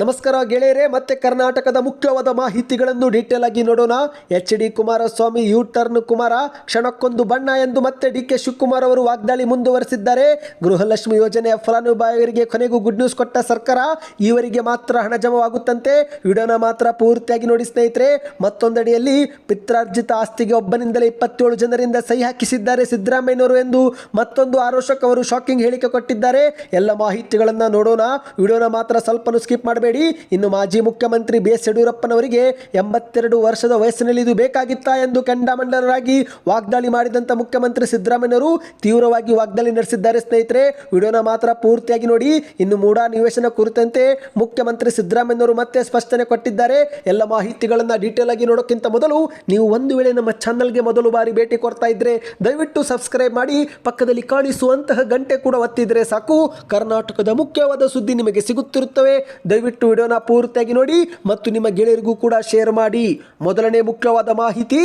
ನಮಸ್ಕಾರ ಗೆಳೆಯರೆ, ಮತ್ತೆ ಕರ್ನಾಟಕದ ಮುಖ್ಯವಾದ ಮಾಹಿತಿಗಳನ್ನು ಡೀಟೇಲ್ ಆಗಿ ನೋಡೋಣ. H D Kumaraswamy U turn Kumara, ಕ್ಷಣಕ್ಕೊಂದು ಬಣ್ಣ ಎಂದು ಮತ್ತೆ ಡಿ ಕೆ ಶಿವಕುಮಾರ್ ಅವರು ವಾಗ್ದಾಳಿ ಮುಂದುವರೆಸಿದ್ದಾರೆ. ಗೃಹಲಕ್ಷ್ಮಿ ಯೋಜನೆಯ ಫಲಾನುಭವಿಗಳಿಗೆ ಕೊನೆಗೂ ಗುಡ್ ನ್ಯೂಸ್ ಕೊಟ್ಟ ಸರ್ಕಾರ, ಈವರಿಗೆ ಮಾತ್ರ ಹಣ ಜಮವಾಗುತ್ತಂತೆ. ವಿಡಿಯೋನ ಮಾತ್ರ ಪೂರ್ತಿಯಾಗಿ ನೋಡಿ ಸ್ನೇಹಿತರೆ, ಮತ್ತೊಂದಡಿಯಲ್ಲಿ ಪಿತ್ರಾರ್ಜಿತ ಆಸ್ತಿಗೆ ಒಬ್ಬನಿಂದಲೇ ಇಪ್ಪತ್ತೇಳು ಜನರಿಂದ ಸಹಿ ಹಾಕಿಸಿದ್ದಾರೆ ಸಿದ್ದರಾಮಯ್ಯನವರು ಎಂದು ಮತ್ತೊಂದು ಆರೋಷಕ್ ಅವರು ಶಾಕಿಂಗ್ ಹೇಳಿಕೆ ಕೊಟ್ಟಿದ್ದಾರೆ. ಎಲ್ಲ ಮಾಹಿತಿಗಳನ್ನ ನೋಡೋಣ. ವಿಡಿಯೋನ ಮಾತ್ರ ಸ್ವಲ್ಪ ಸ್ಕಿಪ್ ಮಾಡಬೇಡಿ. ಇನ್ನು ಮಾಜಿ ಮುಖ್ಯಮಂತ್ರಿ ಬಿ ಎಸ್ ಯಡಿಯೂರಪ್ಪನವರಿಗೆ ಎಂಬತ್ತೆರಡು ವರ್ಷದ ವಯಸ್ಸಿನಲ್ಲಿ ಇದು ಬೇಕಾಗಿತ್ತಾ ಎಂದು ಕೆಂಡಾಮಂಡಲರಾಗಿ ವಾಗ್ದಾಳಿ ಮಾಡಿದಂಥ ಮುಖ್ಯಮಂತ್ರಿ ಸಿದ್ದರಾಮಯ್ಯನವರು ತೀವ್ರವಾಗಿ ವಾಗ್ದಾಳಿ ನಡೆಸಿದ್ದಾರೆ ಸ್ನೇಹಿತರೆ. ವಿಡಿಯೋನ ಮಾತ್ರ ಪೂರ್ತಿಯಾಗಿ ನೋಡಿ. ಇನ್ನು ಮೂಡಾ ನಿವೇಶನ ಕುರಿತಂತೆ ಮುಖ್ಯಮಂತ್ರಿ ಸಿದ್ದರಾಮಯ್ಯನವರು ಮತ್ತೆ ಸ್ಪಷ್ಟನೆ ಕೊಟ್ಟಿದ್ದಾರೆ. ಎಲ್ಲ ಮಾಹಿತಿಗಳನ್ನು ಡೀಟೇಲ್ ಆಗಿ ನೋಡೋಕ್ಕಿಂತ ಮೊದಲು ನೀವು ಒಂದು ವೇಳೆ ನಮ್ಮ ಚಾನಲ್ಗೆ ಮೊದಲು ಬಾರಿ ಭೇಟಿ ಕೊಡ್ತಾ ಇದ್ರೆ ದಯವಿಟ್ಟು ಸಬ್ಸ್ಕ್ರೈಬ್ ಮಾಡಿ. ಪಕ್ಕದಲ್ಲಿ ಕಾಣಿಸುವಂತಹ ಗಂಟೆ ಕೂಡ ಒತ್ತಿದ್ರೆ ಸಾಕು. ಕರ್ನಾಟಕದ ಮುಖ್ಯವಾದ ಸುದ್ದಿ ನಿಮಗೆ ಸಿಗುತ್ತಿರುತ್ತವೆ. ದಯವಿಟ್ಟು ವಿಡಿಯೋನ ಪೂರ್ತಿಯಾಗಿ ನೋಡಿ ಮತ್ತು ನಿಮ್ಮ ಗೆಳೆಯರಿಗೂ ಕೂಡ ಶೇರ್ ಮಾಡಿ. ಮೊದಲನೇ ಮುಖ್ಯವಾದ ಮಾಹಿತಿ.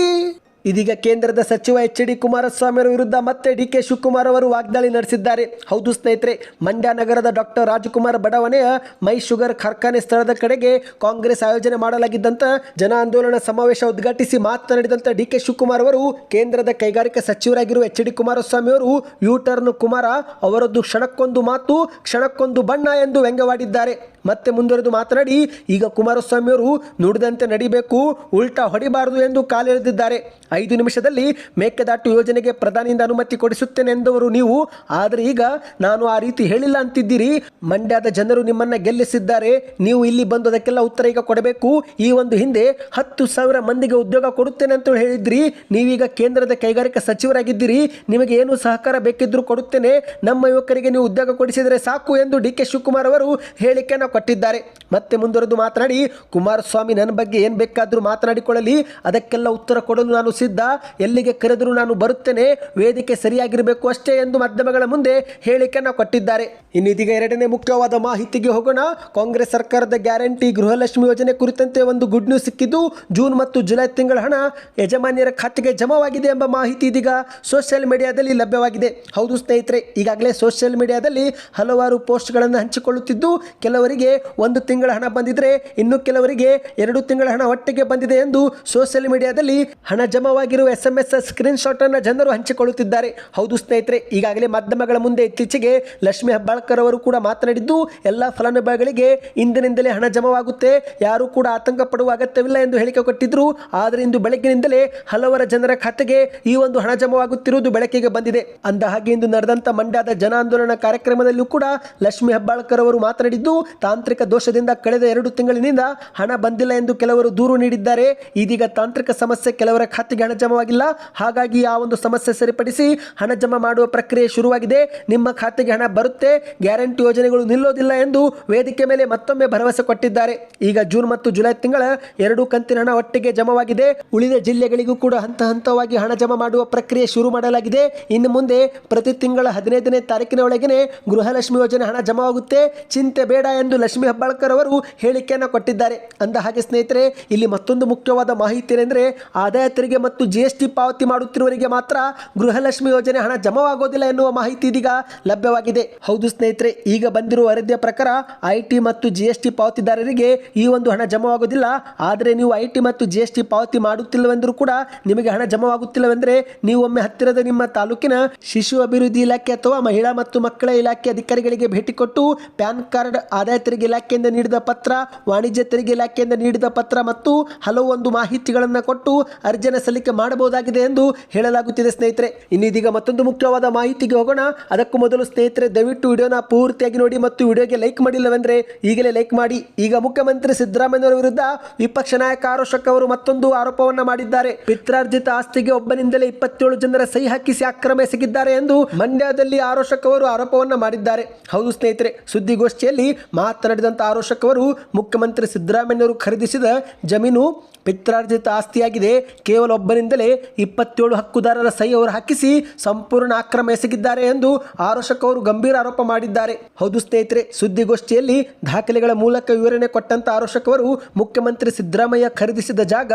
ಇದೀಗ ಕೇಂದ್ರದ ಸಚಿವ ಎಚ್ ಡಿ ಕುಮಾರಸ್ವಾಮಿ ಅವರ ವಿರುದ್ಧ ಮತ್ತೆ ಡಿ ಕೆ ಶಿವಕುಮಾರ್ ಅವರು ವಾಗ್ದಾಳಿ ನಡೆಸಿದ್ದಾರೆ. ಹೌದು ಸ್ನೇಹಿತರೆ, ಮಂಡ್ಯ ನಗರದ ಡಾಕ್ಟರ್ ರಾಜಕುಮಾರ್ ಬಡಾವಣೆಯ ಮೈ ಶುಗರ್ ಕಾರ್ಖಾನೆ ಸ್ಥಳದ ಕಡೆಗೆ ಕಾಂಗ್ರೆಸ್ ಆಯೋಜನೆ ಮಾಡಲಾಗಿದ್ದಂಥ ಜನ ಆಂದೋಲನ ಸಮಾವೇಶ ಉದ್ಘಾಟಿಸಿ ಮಾತನಾಡಿದಂಥ ಡಿ ಕೆ ಶಿವಕುಮಾರ್ ಅವರು, ಕೇಂದ್ರದ ಕೈಗಾರಿಕಾ ಸಚಿವರಾಗಿರುವ ಎಚ್ ಡಿ ಕುಮಾರಸ್ವಾಮಿ ಅವರು ಯೂಟರ್ನ್ ಕುಮಾರ ಅವರದ್ದು ಕ್ಷಣಕ್ಕೊಂದು ಮಾತು, ಕ್ಷಣಕ್ಕೊಂದು ಬಣ್ಣ ಎಂದು ವ್ಯಂಗ್ಯವಾಡಿದ್ದಾರೆ. ಮತ್ತೆ ಮುಂದುವರೆದು ಮಾತನಾಡಿ, ಈಗ ಕುಮಾರಸ್ವಾಮಿ ಅವರು ನುಡಿದಂತೆ ನಡಿಬೇಕು, ಉಲ್ಟಾ ಹೊಡಿಬಾರದು ಎಂದು ಕಾಲೆಳೆದಿದ್ದಾರೆ. ಐದು ನಿಮಿಷದಲ್ಲಿ ಮೇಕೆದಾಟು ಯೋಜನೆಗೆ ಪ್ರಧಾನಿಯಿಂದ ಅನುಮತಿ ಕೊಡಿಸುತ್ತೇನೆ ಎಂದವರು ನೀವು. ಆದರೆ ಈಗ ನಾನು ಆ ರೀತಿ ಹೇಳಿಲ್ಲ ಅಂತಿದ್ದೀರಿ. ಮಂಡ್ಯದ ಜನರು ನಿಮ್ಮನ್ನ ಗೆಲ್ಲಿಸಿದ್ದಾರೆ. ನೀವು ಇಲ್ಲಿ ಬಂದು ಅದಕ್ಕೆಲ್ಲ ಉತ್ತರ ಈಗ ಕೊಡಬೇಕು. ಈ ಒಂದು ಹಿಂದೆ ಹತ್ತು ಸಾವಿರ ಮಂದಿಗೆ ಉದ್ಯೋಗ ಕೊಡುತ್ತೇನೆ ಅಂತ ಹೇಳಿದ್ರಿ. ನೀವೀಗ ಕೇಂದ್ರದ ಕೈಗಾರಿಕಾ ಸಚಿವರಾಗಿದ್ದೀರಿ. ನಿಮಗೆ ಏನು ಸಹಕಾರ ಬೇಕಿದ್ರೂ ಕೊಡುತ್ತೇನೆ. ನಮ್ಮ ಯುವಕರಿಗೆ ನೀವು ಉದ್ಯೋಗ ಕೊಡಿಸಿದರೆ ಸಾಕು ಎಂದು ಡಿ ಕೆ ಶಿವಕುಮಾರ್ ಅವರು ಹೇಳಿಕೆಯನ್ನು ಕೊಟ್ಟಿದ್ದಾರೆ. ಮತ್ತೆ ಮುಂದುವರೆದು ಮಾತನಾಡಿ, ಕುಮಾರಸ್ವಾಮಿ ನನ್ನ ಬಗ್ಗೆ ಏನು ಬೇಕಾದರೂ ಮಾತನಾಡಿಕೊಳ್ಳಲಿ. ಅದಕ್ಕೆಲ್ಲ ಉತ್ತರ ಕೊಡಲು ನಾನು ಸಿದ್ಧ ಎಲ್ಲಿಗೆ ಕರೆದರೂ ನಾನು ಬರುತ್ತೇನೆ, ವೇದಿಕೆ ಸರಿಯಾಗಿರಬೇಕು ಅಷ್ಟೇ ಎಂದು ಮಾಧ್ಯಮಗಳ ಮುಂದೆ ಹೇಳಿಕೆಯನ್ನು ಕೊಟ್ಟಿದ್ದಾರೆ. ಇನ್ನಿದೀಗ ಎರಡನೇ ಮುಖ್ಯವಾದ ಮಾಹಿತಿಗೆ ಹೋಗೋಣ. ಕಾಂಗ್ರೆಸ್ ಸರ್ಕಾರದ ಗ್ಯಾರಂಟಿ ಗೃಹಲಕ್ಷ್ಮಿ ಯೋಜನೆ ಕುರಿತಂತೆ ಒಂದು ಗುಡ್ ನ್ಯೂಸ್ ಸಿಕ್ಕಿದ್ದು, ಜೂನ್ ಮತ್ತು ಜುಲೈ ತಿಂಗಳ ಹಣ ಯಜಮಾನ್ಯರ ಖಾತೆಗೆ ಜಮಾವಾಗಿದೆ ಎಂಬ ಮಾಹಿತಿ ಇದೀಗ ಸೋಷಿಯಲ್ ಮೀಡಿಯಾದಲ್ಲಿ ಲಭ್ಯವಾಗಿದೆ. ಹೌದು ಸ್ನೇಹಿತರೆ, ಈಗಾಗಲೇ ಸೋಷಿಯಲ್ ಮೀಡಿಯಾದಲ್ಲಿ ಹಲವಾರು ಪೋಸ್ಟ್ಗಳನ್ನು ಹಂಚಿಕೊಳ್ಳುತ್ತಿದ್ದು, ಕೆಲವರಿಗೆ ಒಂದು ತಿಂಗಳ ಹಣ ಬಂದಿದ್ರೆ, ಇನ್ನು ಕೆಲವರಿಗೆ ಎರಡು ತಿಂಗಳ ಹಣ ಒಟ್ಟಿಗೆ ಬಂದಿದೆ ಎಂದು ಸೋಷಿಯಲ್ ಮೀಡಿಯಾದಲ್ಲಿ ಹಣ ಜಮಾವಾಗಿರುವ S M S screenshot ಅನ್ನು ಜನರು ಹಂಚಿಕೊಳ್ಳುತ್ತಿದ್ದಾರೆ. ಹೌದು ಸ್ನೇಹಿತರೆ, ಈಗಾಗಲೇ ಮಾಧ್ಯಮಗಳ ಮುಂದೆ ಇತ್ತೀಚೆಗೆ ಲಕ್ಷ್ಮಿ ಹೆಬ್ಬಾಳ್ಕರ್ ಅವರು ಕೂಡ ಮಾತನಾಡಿದ್ದು, ಎಲ್ಲ ಫಲಾನುಭವಿಗಳಿಗೆ ಇಂದಿನಿಂದಲೇ ಹಣ ಜಮಾವಾಗುತ್ತೆ. ಯಾರು ಕೂಡ ಆತಂಕ ಪಡುವ ಅಗತ್ಯವಿಲ್ಲ ಎಂದು ಹೇಳಿಕೆ ಕೊಟ್ಟಿದ್ದರು ಆದರೆ ಇಂದು ಬೆಳಗ್ಗಿನಿಂದಲೇ ಹಲವರ ಜನರ ಖಾತೆಗೆ ಈ ಒಂದು ಹಣ ಜಮಾವಾಗುತ್ತಿರುವುದು ಬೆಳಕಿಗೆ ಬಂದಿದೆ. ಅಂದ ಹಾಗೆ ಇಂದು ನಡೆದಂತ ಮಂಡ್ಯದ ಜನ ಆಂದೋಲನ ಕಾರ್ಯಕ್ರಮದಲ್ಲೂ ಕೂಡ ಲಕ್ಷ್ಮಿ ಹೆಬ್ಬಾಳ್ಕರ್ ಅವರು ಮಾತನಾಡಿದ್ದು, ತಾಂತ್ರಿಕ ದೋಷದಿಂದ ಕಳೆದ ಎರಡು ತಿಂಗಳಿನಿಂದ ಹಣ ಬಂದಿಲ್ಲ ಎಂದು ಕೆಲವರು ದೂರು ನೀಡಿದ್ದಾರೆ. ಇದೀಗ ತಾಂತ್ರಿಕ ಸಮಸ್ಯೆ ಕೆಲವರ ಖಾತೆಗೆ ಹಣ ಜಮವಾಗಿಲ್ಲ ಹಾಗಾಗಿ ಆ ಒಂದು ಸಮಸ್ಯೆ ಸರಿಪಡಿಸಿ ಹಣ ಜಮಾ ಮಾಡುವ ಪ್ರಕ್ರಿಯೆ ಶುರುವಾಗಿದೆ. ನಿಮ್ಮ ಖಾತೆಗೆ ಹಣ ಬರುತ್ತೆ. ಗ್ಯಾರಂಟಿ ಯೋಜನೆಗಳು ನಿಲ್ಲೋದಿಲ್ಲ ಎಂದು ವೇದಿಕೆ ಮೇಲೆ ಮತ್ತೊಮ್ಮೆ ಭರವಸೆ ಕೊಟ್ಟಿದ್ದಾರೆ. ಈಗ ಜೂನ್ ಮತ್ತು ಜುಲೈ ತಿಂಗಳ ಎರಡು ಕಂತಿನ ಹಣ ಒಟ್ಟಿಗೆ ಜಮವಾಗಿದೆ. ಉಳಿದ ಜಿಲ್ಲೆಗಳಿಗೂ ಕೂಡ ಹಂತ ಹಂತವಾಗಿ ಹಣ ಜಮಾ ಮಾಡುವ ಪ್ರಕ್ರಿಯೆ ಶುರು ಮಾಡಲಾಗಿದೆ. ಇನ್ನು ಮುಂದೆ ಪ್ರತಿ ತಿಂಗಳ ಹದಿನೈದನೇ ತಾರೀಕಿನ ಒಳಗೆ ಗೃಹಲಕ್ಷ್ಮಿ ಯೋಜನೆ ಹಣ ಜಮಾವಾಗುತ್ತೆ. ಚಿಂತೆ ಬೇಡ ಎಂದು ಲಕ್ಷ್ಮಿ ಹೆಬ್ಬಾಳ್ಕರ್ ಅವರು ಹೇಳಿಕೆಯನ್ನು ಕೊಟ್ಟಿದ್ದಾರೆ. ಅಂದ ಹಾಗೆ ಸ್ನೇಹಿತರೆ, ಇಲ್ಲಿ ಮತ್ತೊಂದು ಮುಖ್ಯವಾದ ಮಾಹಿತಿ ಏನೆಂದರೆ ಆದಾಯ ತೆರಿಗೆ ಜಿ ಎಸ್ ಟಿ ಪಾವತಿ ಮಾಡುತ್ತಿರುವವರಿಗೆ ಮಾತ್ರ ಗೃಹಲಕ್ಷ್ಮಿ ಯೋಜನೆ ಹಣ ಜಮಾವಾಗೋದಿಲ್ಲ ಎನ್ನುವ ಮಾಹಿತಿ ಇದೀಗ ಲಭ್ಯವಾಗಿದೆ. ಹೌದು ಸ್ನೇಹಿತರೆ, ಈಗ ಬಂದಿರುವ ವರದಿಯ ಪ್ರಕಾರ ಐಟಿ ಮತ್ತು ಜಿ ಟಿ ಪಾವತಿದಾರರಿಗೆ ಈ ಒಂದು ಹಣ ಜಮಾವಾಗೋದಿಲ್ಲ. ಆದರೆ ನೀವು ಐಟಿ ಮತ್ತು ಜಿ ಟಿ ಪಾವತಿ ಮಾಡುತ್ತಿಲ್ಲವೆಂದರೂ ಕೂಡ ನಿಮಗೆ ಹಣ ಜಮಾವಾಗುತ್ತಿಲ್ಲವೆಂದರೆ ನೀವು ಒಮ್ಮೆ ಹತ್ತಿರದ ನಿಮ್ಮ ತಾಲೂಕಿನ ಶಿಶು ಅಭಿವೃದ್ಧಿ ಇಲಾಖೆ ಅಥವಾ ಮಹಿಳಾ ಮತ್ತು ಮಕ್ಕಳ ಇಲಾಖೆ ಅಧಿಕಾರಿಗಳಿಗೆ ಭೇಟಿ ಕೊಟ್ಟು ಪ್ಯಾನ್ ಕಾರ್ಡ್ ಆದಾಯ ತೆರಿಗೆ ಇಲಾಖೆಯಿಂದ ನೀಡಿದ ಪತ್ರ, ವಾಣಿಜ್ಯ ತೆರಿಗೆ ಇಲಾಖೆಯಿಂದ ನೀಡಿದ ಪತ್ರ ಮತ್ತು ಹಲವು ಒಂದು ಮಾಹಿತಿಗಳನ್ನು ಕೊಟ್ಟು ಅರ್ಜಿಯನ್ನು ಮಾಡಬಹುದಾಗಿದೆ ಎಂದು ಹೇಳಲಾಗುತ್ತಿದೆ ಸ್ನೇಹಿತರೆ. ಇನ್ನಿದೀಗ ಮತ್ತೊಂದು ಮುಖ್ಯವಾದ ಮಾಹಿತಿಗೆ ಹೋಗೋಣ. ಅದಕ್ಕೂ ಮೊದಲು ಸ್ನೇಹಿತರೆ, ದಯವಿಟ್ಟು ವಿಡಿಯೋನ ಪೂರ್ತಿಯಾಗಿ ನೋಡಿ ಮತ್ತು ವಿಡಿಯೋಗೆ ಲೈಕ್ ಮಾಡಿಲ್ಲವೆಂದರೆ ಈಗಲೇ ಲೈಕ್ ಮಾಡಿ. ಈಗ ಮುಖ್ಯಮಂತ್ರಿ ಸಿದ್ದರಾಮಯ್ಯವರ ವಿರುದ್ಧ ವಿಪಕ್ಷ ನಾಯಕ ಆರೋಷಕ್ ಅವರು ಮತ್ತೊಂದು ಆರೋಪವನ್ನ ಮಾಡಿದ್ದಾರೆ. ಪಿತ್ರಾರ್ಜಿತ ಆಸ್ತಿಗೆ ಒಬ್ಬನಿಂದಲೇ ಇಪ್ಪತ್ತೇಳು ಜನರ ಸಹಿ ಹಾಕಿಸಿ ಅಕ್ರಮ ಎಸಗಿದ್ದಾರೆ ಎಂದು ಮಂಡ್ಯದಲ್ಲಿ ಆರೋಷಕ್ ಅವರು ಆರೋಪವನ್ನ ಮಾಡಿದ್ದಾರೆ. ಹೌದು ಸ್ನೇಹಿತರೆ, ಸುದ್ದಿಗೋಷ್ಠಿಯಲ್ಲಿ ಮಾತನಾಡಿದಂಥ ಆರೋಷಕ್ ಅವರು ಮುಖ್ಯಮಂತ್ರಿ ಸಿದ್ದರಾಮಯ್ಯವರು ಖರೀದಿಸಿದ ಜಮೀನು ಪಿತ್ರಾರ್ಜಿತ ಆಸ್ತಿಯಾಗಿದೆ. ಕೇವಲ ಒಬ್ಬರಿಂದಲೇ ಇಪ್ಪತ್ತೇಳು ಹಕ್ಕುದಾರರ ಸಹಿ ಅವರು ಹಾಕಿಸಿ ಸಂಪೂರ್ಣ ಆಕ್ರಮ ಎಸಗಿದ್ದಾರೆ ಎಂದು ಆರೋಷಕ್ ಅವರು ಗಂಭೀರ ಆರೋಪ ಮಾಡಿದ್ದಾರೆ. ಹೌದು ಸ್ನೇಹಿತರೆ, ಸುದ್ದಿಗೋಷ್ಠಿಯಲ್ಲಿ ದಾಖಲೆಗಳ ಮೂಲಕ ವಿವರಣೆ ಕೊಟ್ಟಂತ ಆರೋಷಕ್ ಅವರು ಮುಖ್ಯಮಂತ್ರಿ ಸಿದ್ದರಾಮಯ್ಯ ಖರೀದಿಸಿದ ಜಾಗ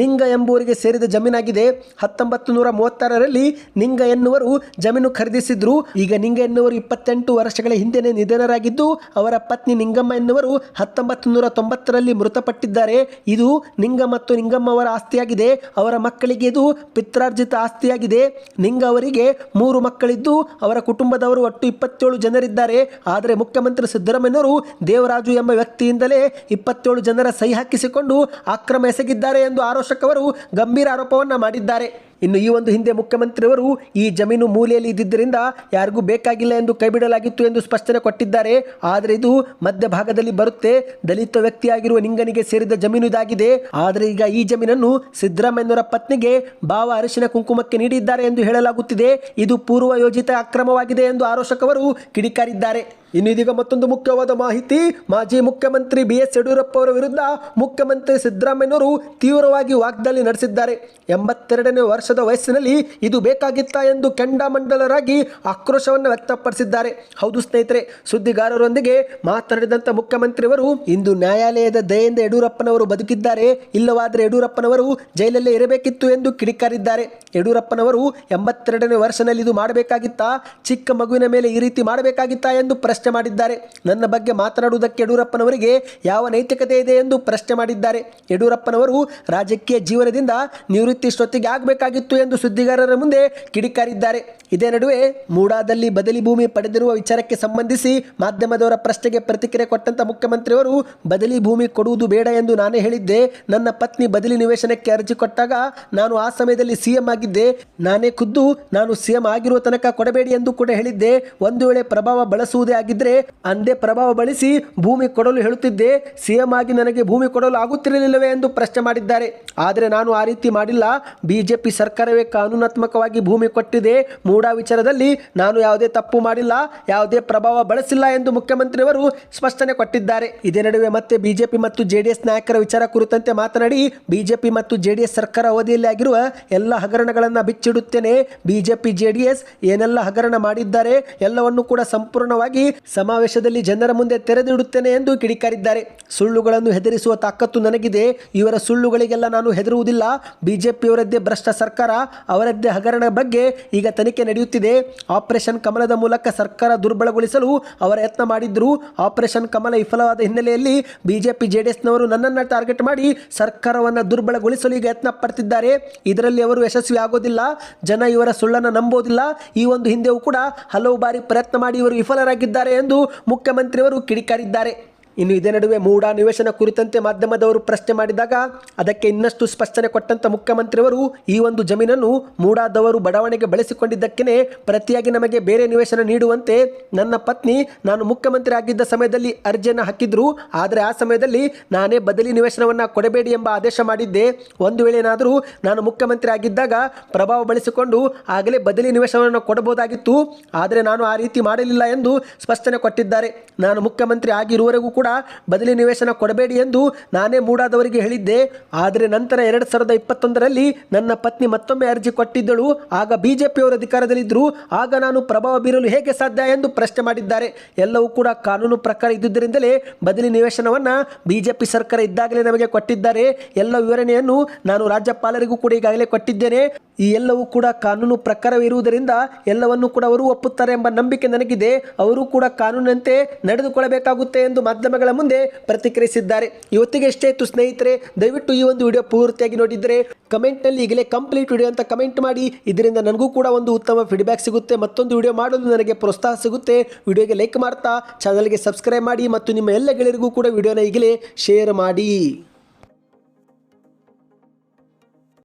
ನಿಂಗ ಎಂಬುವರಿಗೆ ಸೇರಿದ ಜಮೀನಾಗಿದೆ. ಹತ್ತೊಂಬತ್ತು ನೂರ ಮೂವತ್ತಾರರಲ್ಲಿ ನಿಂಗ ಎನ್ನುವರು ಜಮೀನು ಖರೀದಿಸಿದ್ರು. ಈಗ ನಿಂಗ ಎನ್ನುವರು ಇಪ್ಪತ್ತೆಂಟು ವರ್ಷಗಳ ಹಿಂದೆನೆ ನಿಧನರಾಗಿದ್ದು, ಅವರ ಪತ್ನಿ ನಿಂಗಮ್ಮ ಎನ್ನುವರು ಹತ್ತೊಂಬತ್ತು ನೂರ ತೊಂಬತ್ತರಲ್ಲಿ ಮೃತಪಟ್ಟಿದ್ದಾರೆ. ಇದು ನಿಂಗ ಮತ್ತು ನಿಂಗಮ್ಮ ಅವರ ಆಸ್ತಿಯಾಗಿದೆ. ಅವರ ಮಕ್ಕಳಿಗೆ ಇದು ಪಿತ್ರಾರ್ಜಿತ ಆಸ್ತಿಯಾಗಿದೆ. ನಿಂಗ ಅವರಿಗೆ ಮೂರು ಮಕ್ಕಳಿದ್ದು, ಅವರ ಕುಟುಂಬದವರು ಒಟ್ಟು ಇಪ್ಪತ್ತೇಳು ಜನರಿದ್ದಾರೆ. ಆದರೆ ಮುಖ್ಯಮಂತ್ರಿ ಸಿದ್ದರಾಮಯ್ಯನವರು ದೇವರಾಜು ಎಂಬ ವ್ಯಕ್ತಿಯಿಂದಲೇ ಇಪ್ಪತ್ತೇಳು ಜನರ ಸಹಿ ಹಾಕಿಸಿಕೊಂಡು ಅಕ್ರಮ ಎಸಗಿದ್ದಾರೆ ಎಂದು ಆರೋಶಕವರು ಗಂಭೀರ ಆರೋಪವನ್ನು ಮಾಡಿದ್ದಾರೆ. ಇನ್ನು ಈ ಒಂದು ಹಿಂದೆ ಮುಖ್ಯಮಂತ್ರಿಯವರು ಈ ಜಮೀನು ಮೂಲೆಯಲ್ಲಿ ಇದ್ದಿದ್ದರಿಂದ ಯಾರಿಗೂ ಬೇಕಾಗಿಲ್ಲ ಎಂದು ಕೈಬಿಡಲಾಗಿತ್ತು ಎಂದು ಸ್ಪಷ್ಟನೆ ಕೊಟ್ಟಿದ್ದಾರೆ. ಆದರೆ ಇದು ಮಧ್ಯಭಾಗದಲ್ಲಿ ಬರುತ್ತೆ. ದಲಿತ ವ್ಯಕ್ತಿಯಾಗಿರುವ ನಿಂಗನಿಗೆ ಸೇರಿದ ಜಮೀನು ಇದಾಗಿದೆ. ಆದರೆ ಈಗ ಈ ಜಮೀನನ್ನು ಸಿದ್ದರಾಮಯ್ಯನವರ ಪತ್ನಿಗೆ ಭಾವ ಅರಿಶಿನ ಕುಂಕುಮಕ್ಕೆ ನೀಡಿದ್ದಾರೆ ಎಂದು ಹೇಳಲಾಗುತ್ತಿದೆ. ಇದು ಪೂರ್ವ ಯೋಜಿತ ಅಕ್ರಮವಾಗಿದೆ ಎಂದು ಆರೋಷಕವರು ಕಿಡಿಕಾರಿದ್ದಾರೆ. ಇನ್ನು ಇದೀಗ ಮತ್ತೊಂದು ಮುಖ್ಯವಾದ ಮಾಹಿತಿ. ಮಾಜಿ ಮುಖ್ಯಮಂತ್ರಿ ಬಿ ಎಸ್ ಯಡಿಯೂರಪ್ಪ ಅವರ ವಿರುದ್ಧ ಮುಖ್ಯಮಂತ್ರಿ ಸಿದ್ದರಾಮಯ್ಯನವರು ತೀವ್ರವಾಗಿ ವಾಗ್ದಾಳಿ ನಡೆಸಿದ್ದಾರೆ. ಎಂಬತ್ತೆರಡನೇ ವರ್ಷದ ವಯಸ್ಸಿನಲ್ಲಿ ಇದು ಬೇಕಾಗಿತ್ತಾ ಎಂದು ಕೆಂಡಾಮಂಡಲರಾಗಿ ಆಕ್ರೋಶವನ್ನು ವ್ಯಕ್ತಪಡಿಸಿದ್ದಾರೆ. ಹೌದು ಸ್ನೇಹಿತರೆ, ಸುದ್ದಿಗಾರರೊಂದಿಗೆ ಮಾತನಾಡಿದಂಥ ಮುಖ್ಯಮಂತ್ರಿಯವರು ಇಂದು ನ್ಯಾಯಾಲಯದ ದಯೆಯಿಂದ ಯಡಿಯೂರಪ್ಪನವರು ಬದುಕಿದ್ದಾರೆ. ಇಲ್ಲವಾದರೆ ಯಡಿಯೂರಪ್ಪನವರು ಜೈಲಲ್ಲೇ ಇರಬೇಕಿತ್ತು ಎಂದು ಕಿಡಿಕಾರಿದ್ದಾರೆ. ಯಡಿಯೂರಪ್ಪನವರು ಎಂಬತ್ತೆರಡನೇ ವರ್ಷದಲ್ಲಿ ಇದು ಮಾಡಬೇಕಾಗಿತ್ತಾ? ಚಿಕ್ಕ ಮಗುವಿನ ಮೇಲೆ ಈ ರೀತಿ ಮಾಡಬೇಕಾಗಿತ್ತಾ ಎಂದು ಪ್ರಶ್ನೆ ಮಾಡಿದ್ದಾರೆ. ನನ್ನ ಬಗ್ಗೆ ಮಾತನಾಡುವುದಕ್ಕೆ ಯಡಿಯೂರಪ್ಪನವರಿಗೆ ಯಾವ ನೈತಿಕತೆ ಇದೆ ಎಂದು ಪ್ರಶ್ನೆ ಮಾಡಿದ್ದಾರೆ. ಯಡಿಯೂರಪ್ಪನವರು ರಾಜಕೀಯ ಜೀವನದಿಂದ ನಿವೃತ್ತಿಷ್ಟೊತ್ತಿಗೆ ಆಗಬೇಕಾಗಿತ್ತು ಎಂದು ಸುದ್ದಿಗಾರರ ಮುಂದೆ ಕಿಡಿಕಾರಿದ್ದಾರೆ. ಇದೇ ನಡುವೆ ಮೂಡಾದಲ್ಲಿ ಬದಲಿ ಭೂಮಿ ಪಡೆದಿರುವ ವಿಚಾರಕ್ಕೆ ಸಂಬಂಧಿಸಿ ಮಾಧ್ಯಮದವರ ಪ್ರಶ್ನೆಗೆ ಪ್ರತಿಕ್ರಿಯೆ ಕೊಟ್ಟಂತ ಮುಖ್ಯಮಂತ್ರಿಯವರು ಬದಲಿ ಭೂಮಿ ಕೊಡುವುದು ಬೇಡ ಎಂದು ನಾನೇ ಹೇಳಿದ್ದೆ. ನನ್ನ ಪತ್ನಿ ಬದಲಿ ನಿವೇಶನಕ್ಕೆ ಅರ್ಜಿ ಕೊಟ್ಟಾಗ ನಾನು ಆ ಸಮಯದಲ್ಲಿ ಸಿಎಂ ಆಗಿದ್ದೆ. ನಾನೇ ಖುದ್ದು ನಾನು ಸಿಎಂ ಆಗಿರುವ ತನಕ ಕೊಡಬೇಡಿ ಎಂದು ಕೂಡ ಹೇಳಿದ್ದೆ. ಒಂದು ವೇಳೆ ಪ್ರಭಾವ ಬಳಸುವುದೇ ಆಗಿದ್ರೆ ಅಂದೇ ಪ್ರಭಾವ ಬಳಸಿ ಭೂಮಿ ಕೊಡಲು ಹೇಳುತ್ತಿದ್ದೆ, ಸಿಎಂ ಆಗಿ ನನಗೆ ಭೂಮಿ ಕೊಡಲು ಆಗುತ್ತಿರಲಿಲ್ಲವೇ ಎಂದು ಪ್ರಶ್ನೆ ಮಾಡಿದ್ದಾರೆ. ಆದರೆ ನಾನು ಆ ರೀತಿ ಮಾಡಿಲ್ಲ. ಬಿಜೆಪಿ ಸರ್ಕಾರವೇ ಕಾನೂನಾತ್ಮಕವಾಗಿ ಭೂಮಿ ಕೊಟ್ಟಿದೆ. ಮೂಡಾ ವಿಚಾರದಲ್ಲಿ ನಾನು ಯಾವುದೇ ತಪ್ಪು ಮಾಡಿಲ್ಲ, ಯಾವುದೇ ಪ್ರಭಾವ ಬಳಸಿಲ್ಲ ಎಂದು ಮುಖ್ಯಮಂತ್ರಿಯವರು ಸ್ಪಷ್ಟನೆ ಕೊಟ್ಟಿದ್ದಾರೆ. ಇದೇ ನಡುವೆ ಮತ್ತೆ ಬಿಜೆಪಿ ಮತ್ತು ಜೆಡಿಎಸ್ ನಾಯಕರ ವಿಚಾರ ಕುರಿತಂತೆ ಮಾತನಾಡಿ, ಬಿಜೆಪಿ ಮತ್ತು ಜೆಡಿಎಸ್ ಸರ್ಕಾರ ಅವಧಿಯಲ್ಲಿ ಆಗಿರುವ ಎಲ್ಲ ಹಗರಣಗಳನ್ನು ಬಿಚ್ಚಿಡುತ್ತೇನೆ. ಬಿಜೆಪಿ, ಜೆಡಿಎಸ್ ಏನೆಲ್ಲ ಹಗರಣ ಮಾಡಿದ್ದಾರೆ, ಎಲ್ಲವನ್ನು ಕೂಡ ಸಂಪೂರ್ಣವಾಗಿ ಸಮಾವೇಶದಲ್ಲಿ ಜನರ ಮುಂದೆ ತೆರೆದಿಡುತ್ತೇನೆ ಎಂದು ಕಿಡಿಕಾರಿದ್ದಾರೆ. ಸುಳ್ಳುಗಳನ್ನು ಹೆದರಿಸುವ ತಾಕತ್ತು ನನಗಿದೆ. ಇವರ ಸುಳ್ಳುಗಳಿಗೆಲ್ಲ ನಾನು ಹೆದರುವುದಿಲ್ಲ. ಬಿಜೆಪಿಯವರದ್ದೇ ಭ್ರಷ್ಟ ಸರ್ಕಾರ, ಅವರದ್ದೇ ಹಗರಣ ಬಗ್ಗೆ ಈಗ ತನಿಖೆ ನಡೆಯುತ್ತಿದೆ. ಆಪರೇಷನ್ ಕಮಲದ ಮೂಲಕ ಸರ್ಕಾರ ದುರ್ಬಲಗೊಳಿಸಲು ಅವರ ಯತ್ನ ಮಾಡಿದ್ರು. ಆಪರೇಷನ್ ಕಮಲ ವಿಫಲವಾದ ಹಿನ್ನೆಲೆಯಲ್ಲಿ ಬಿಜೆಪಿ, ಜೆಡಿಎಸ್ನವರು ನನ್ನನ್ನು ಟಾರ್ಗೆಟ್ ಮಾಡಿ ಸರ್ಕಾರವನ್ನು ದುರ್ಬಲಗೊಳಿಸಲು ಈಗ ಯತ್ನ ಪಡ್ತಿದ್ದಾರೆ. ಇದರಲ್ಲಿ ಅವರು ಯಶಸ್ವಿ ಆಗೋದಿಲ್ಲ. ಜನ ಇವರ ಸುಳ್ಳನ್ನು ನಂಬೋದಿಲ್ಲ. ಈ ಒಂದು ಹಿಂದೆಯೂ ಕೂಡ ಹಲವು ಬಾರಿ ಪ್ರಯತ್ನ ಮಾಡಿ ಇವರು ವಿಫಲರಾಗಿದ್ದಾರೆ. ಎಂದು ಮುಖ್ಯಮಂತ್ರಿಯವರು ಕಿಡಿಕಾರಿದ್ದಾರೆ. ಇನ್ನು ಇದೇ ನಡುವೆ ಮೂಡಾ ನಿವೇಶನ ಕುರಿತಂತೆ ಮಾಧ್ಯಮದವರು ಪ್ರಶ್ನೆ ಮಾಡಿದಾಗ ಅದಕ್ಕೆ ಇನ್ನಷ್ಟು ಸ್ಪಷ್ಟನೆ ಕೊಟ್ಟಂತ ಮುಖ್ಯಮಂತ್ರಿಯವರು ಈ ಒಂದು ಜಮೀನನ್ನು ಮೂಡಾದವರು ಬಡಾವಣೆಗೆ ಬಳಸಿಕೊಂಡಿದ್ದಕ್ಕೇ ಪ್ರತಿಯಾಗಿ ನಮಗೆ ಬೇರೆ ನಿವೇಶನ ನೀಡುವಂತೆ ನನ್ನ ಪತ್ನಿ ನಾನು ಮುಖ್ಯಮಂತ್ರಿ ಆಗಿದ್ದ ಸಮಯದಲ್ಲಿ ಅರ್ಜಿಯನ್ನು ಹಾಕಿದ್ರು, ಆದರೆ ಆ ಸಮಯದಲ್ಲಿ ನಾನೇ ಬದಲಿ ನಿವೇಶನವನ್ನು ಕೊಡಬೇಡಿ ಎಂಬ ಆದೇಶ ಮಾಡಿದ್ದೆ. ಒಂದು ವೇಳೆ ಏನಾದರೂ ನಾನು ಮುಖ್ಯಮಂತ್ರಿ ಆಗಿದ್ದಾಗ ಪ್ರಭಾವ ಬಳಸಿಕೊಂಡು ಆಗಲೇ ಬದಲಿ ನಿವೇಶನವನ್ನು ಕೊಡಬಹುದಾಗಿತ್ತು, ಆದರೆ ನಾನು ಆ ರೀತಿ ಮಾಡಲಿಲ್ಲ ಎಂದು ಸ್ಪಷ್ಟನೆ ಕೊಟ್ಟಿದ್ದಾರೆ. ನಾನು ಮುಖ್ಯಮಂತ್ರಿ ಆಗಿರುವವರೆಗೂ ಕೂಡ ಬದಲಿ ನಿವೇಶನ ಕೊಡಬೇಡಿ ಎಂದು ನಾನೇ ಮೂಡಾದವರಿಗೆ ಹೇಳಿದ್ದೆ. ಆದರೆ ನಂತರ ಎರಡು ಸಾವಿರದ ಇಪ್ಪತ್ತೊಂದರಲ್ಲಿ ನನ್ನ ಪತ್ನಿ ಮತ್ತೊಮ್ಮೆ ಅರ್ಜಿ ಕೊಟ್ಟಿದ್ದಳು. ಆಗ ಬಿಜೆಪಿಯವರು ಅಧಿಕಾರದಲ್ಲಿದ್ದರು ಆಗ ನಾನು ಪ್ರಭಾವ ಬೀರಲು ಹೇಗೆ ಸಾಧ್ಯ ಎಂದು ಪ್ರಶ್ನೆ ಮಾಡಿದ್ದಾರೆ. ಎಲ್ಲವೂ ಕೂಡ ಕಾನೂನು ಪ್ರಕಾರ ಇದ್ದುದರಿಂದಲೇ ಬದಲಿ ನಿವೇಶನವನ್ನು ಬಿಜೆಪಿ ಸರ್ಕಾರ ಇದ್ದಾಗಲೇ ನಮಗೆ ಕೊಟ್ಟಿದ್ದಾರೆ. ಎಲ್ಲ ವಿವರಣೆಯನ್ನು ನಾನು ರಾಜ್ಯಪಾಲರಿಗೂ ಕೂಡ ಈಗಾಗಲೇ ಕೊಟ್ಟಿದ್ದೇನೆ. ಈ ಎಲ್ಲವೂ ಕೂಡ ಕಾನೂನು ಪ್ರಕಾರವಿರುವುದರಿಂದ ಎಲ್ಲವನ್ನು ಕೂಡ ಅವರು ಒಪ್ಪುತ್ತಾರೆ ಎಂಬ ನಂಬಿಕೆ ನನಗಿದೆ. ಅವರು ಕೂಡ ಕಾನೂನಂತೆ ನಡೆದುಕೊಳ್ಳಬೇಕಾಗುತ್ತೆ ಎಂದು ಮಾಧ್ಯಮಗಳ ಮುಂದೆ ಪ್ರತಿಕ್ರಿಯಿಸಿದ್ದಾರೆ. ಇವತ್ತಿಗೆ ಎಷ್ಟೇ ಇತ್ತು ಸ್ನೇಹಿತರೆ, ದಯವಿಟ್ಟು ಈ ಒಂದು ವಿಡಿಯೋ ಪೂರ್ತಿಯಾಗಿ ನೋಡಿದರೆ ಕಮೆಂಟ್ನಲ್ಲಿ ಈಗಲೇ ಕಂಪ್ಲೀಟ್ ವಿಡಿಯೋ ಅಂತ ಕಮೆಂಟ್ ಮಾಡಿ. ಇದರಿಂದ ನನಗೂ ಕೂಡ ಒಂದು ಉತ್ತಮ ಫೀಡ್ಬ್ಯಾಕ್ ಸಿಗುತ್ತೆ. ಮತ್ತೊಂದು ವಿಡಿಯೋ ಮಾಡಲು ನನಗೆ ಪ್ರೋತ್ಸಾಹ ಸಿಗುತ್ತೆ. ವಿಡಿಯೋಗೆ ಲೈಕ್ ಮಾಡ್ತಾ ಚಾನಲ್ಗೆ ಸಬ್ಸ್ಕ್ರೈಬ್ ಮಾಡಿ ಮತ್ತು ನಿಮ್ಮ ಎಲ್ಲ ಗೆಳೆಯರಿಗೂ ಕೂಡ ವಿಡಿಯೋನ ಈಗಲೇ ಶೇರ್ ಮಾಡಿ.